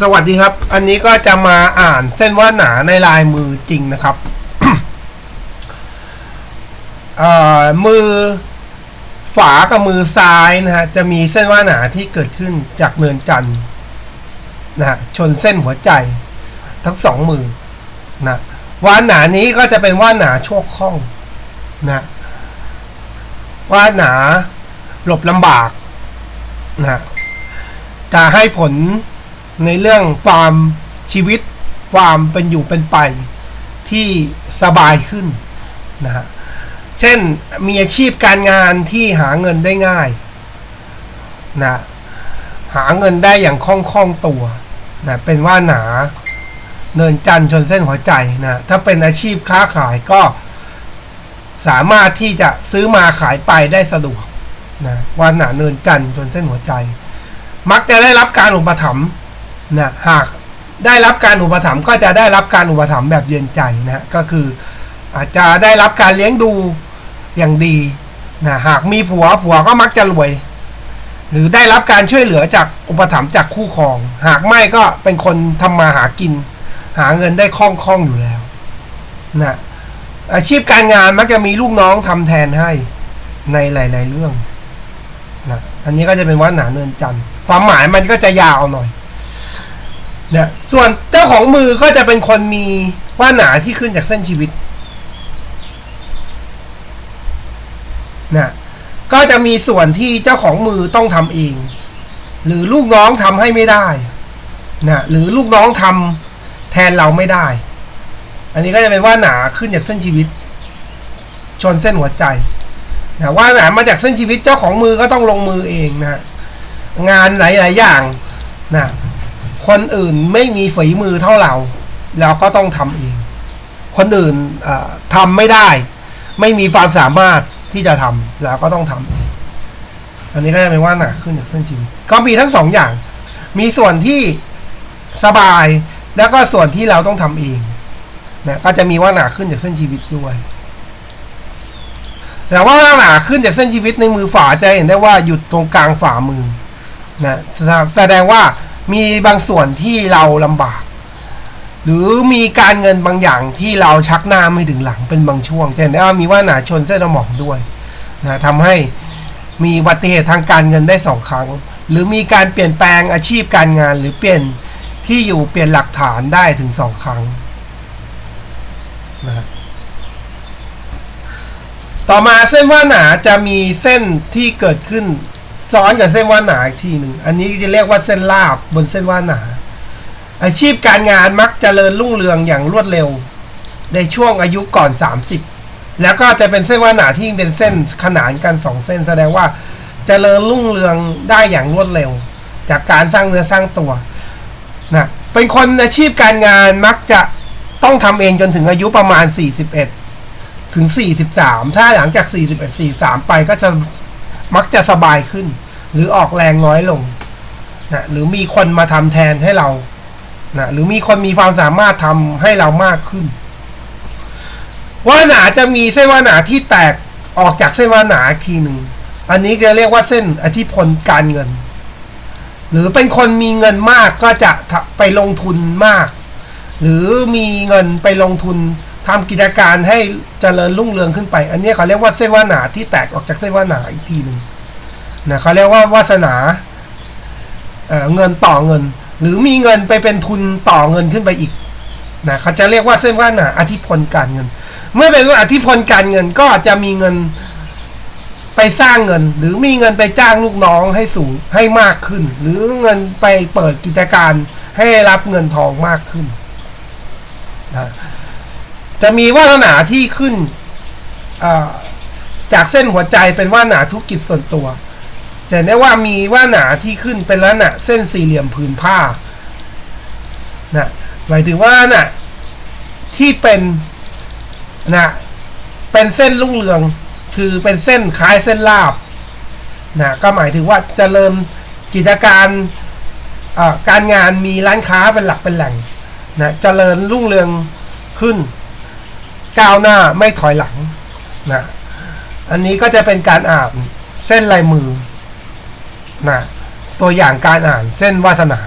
สวัสดีครับ อันนี้ก็จะมาอ่านเส้นว่าหนาในลายมือจริงนะครับมือฝากับมือซ้ายนะฮะจะมีเส้นว่าหนาที่เกิดขึ้นจากเนินจันทร์นะฮะชนเส้นหัวใจ ทั้งสองมือนะว่าหนานี้ก็จะเป็นว่าหนาโชคคล่องนะว่าหนาหลบลำบากนะจะให้ผล ในเรื่องความชีวิตความเป็นอยู่เป็นไปที่สบายขึ้นนะฮะเช่นมีอาชีพการงานที่หาเงินได้ง่ายนะหาเงินได้อย่างคล่องคล่องตัวนะเป็นว่าหนาเนินจันทร์ชนเส้นหัวใจนะถ้าเป็นอาชีพค้าขายก็สามารถที่จะซื้อมาขายไปได้สะดวกนะว่าหนาเนินจันทร์ชนเส้นหัวใจ มักจะได้รับการอุปถัมภ์ นะหากได้รับการอุปถัมภ์ก็จะได้รับการอุปถัมภ์แบบเย็นใจนะก็คืออาจจะได้รับการเลี้ยงดูอย่างดีนะหากมีผัวผัวก็มักจะรวย หรือได้รับการช่วยเหลือจากอุปถัมภ์จากคู่ครอง หากไม่ก็เป็นคนทำมาหากิน หาเงินได้คล่องคล่องอยู่แล้วนะอาชีพการงานมักจะมีลูกน้องทำแทนให้ในหลาย ๆ เรื่องนะอันนี้ก็จะเป็นวัดหนาเนินจันทร์ความหมายมันก็จะยาวหน่อย นี่ยส่วนเจ้าของมือก็จะเป็นคนมีว่าหนาที่ขึ้นจากเส้นชีวิตนะก็จะมีส่วนที่เจ้าของมือต้องทำเอง หรือลูกน้องทำให้ไม่ได้นะหรือลูกน้องทำแทนเราไม่ได้ อันนี้ก็จะเป็นว่าหนาขึ้นจากเส้นชีวิต ชนเส้นหัวใจนะว่าหนามาจากเส้นชีวิตเจ้าของมือก็ต้องลงมือเองนะงานหลาย ๆ อย่างนะ คนอื่นไม่มีฝีมือเท่าเรา เราก็ต้องทำเอง คนอื่นทำไม่ได้ ไม่มีความสามารถที่จะทำเราก็ต้องทำเองอันนี้ก็จะเป็นว่าหนักขึ้นจากเส้นชีวิตก็มีทั้งสองอย่าง มีส่วนที่สบายแล้วก็ส่วนที่เราต้องทำเองนะก็จะมีว่าหนาขึ้นจากเส้นชีวิตด้วยแต่ว่าหนาขึ้นจากเส้นชีวิตในมือฝาจะเห็นได้ว่าหยุดตรงกลางฝ่ามือนะแสดงว่า มีบางส่วนที่เราลำบาก หรือมีการเงินบางอย่างที่เราชักหน้าไม่ถึงหลังเป็นบางช่วงจะเห็นได้ว่ามีว่าหนาชนเส้นสมองด้วยนะทำให้มีอุบัติเหตุทางการเงินได้สองครั้ง หรือมีการเปลี่ยนแปลงอาชีพการงาน หรือเปลี่ยนที่อยู่เปลี่ยนหลักฐานได้ถึงสองครั้งนะต่อมาเส้นว่าหนาจะมีเส้นที่เกิดขึ้น ซ้อนกับเส้นว่าหนาอีกทีหนึ่ง อันนี้จะเรียกว่าเส้นลาบบนเส้นว่าหนา อาชีพการงานมักจเจริญรุ่งเรืองอย่างรวดเร็ว ในช่วงอายุก่อน 30 แล้วก็จะเป็นเส้นว่าหนาที่เป็นเส้นขนานกันสองเส้นแสดงว่าจเจริญรุ่งเรืองได้อย่างรวดเร็ว จากการสร้างเนื้อสร้างตัวนะเป็นคนอาชีพการงานมักจะต้องทำเองจนถึงอายุประมาณ 41 ถึง 43 ถ้าหลังจาก 41 43 ไปก็จะมักจะสบายขึ้น หรือออกแรงน้อยลงนะหรือมีคนมาทำแทนให้เรานะหรือมีคนมีความสามารถทำให้เรามากขึ้นว่าหนาจะมีเส้นว่าหนาที่แตกออกจากเส้นว่าหนาอีกทีหนึ่งอันนี้จะเรียกว่าเส้นอธิพลการเงิน หรือเป็นคนมีเงินมากก็จะไปลงทุนมาก หรือมีเงินไปลงทุนทำกิจการให้เจริญรุ่งเรืองขึ้นไป อันนี้เขาเรียกว่าเส้นวานาที่แตกออกจากเส้นวานาอีกทีหนึ่ง นะเขาเรียกว่าวาสนาเเงินต่อเงิน หรือมีเงินไปเป็นทุนต่อเงินขึ้นไปอีกนะเขาจะเรียกว่าเส้นว่านาอธิพลการเงิน เมื่อเป็นอธิพลการเงินก็จะมีเงินไปสร้างเงิน หรือมีเงินไปจ้างลูกน้องให้สูงให้มากขึ้น หรือเงินไปเปิดกิจการให้รับเงินทองมากขึ้นนะจะมีวาสนาที่ขึ้นจากเส้นหัวใจเป็นวาสนาธุรกิจส่วนตัว จะได้ว่ามีว่าสนาที่ขึ้นเป็นลักษณะเส้นสี่เหลี่ยมผืนผ้านะหมายถึงว่าน่ะที่เป็นนะเป็นเส้นลุ่งเรือง คือเป็นเส้นคล้ายเส้นลาบนะก็หมายถึงว่าจเจริญกิจการการงานมีร้านค้าเป็นหลักเป็นแหล่งนะเจริญรุ่งเรืองขึ้น ก้าวหน้าไม่ถอยหลังนะอันนี้ก็จะเป็นการอ่านเส้นลายมือ นะตัวอย่างการอ่านเส้นวาสนา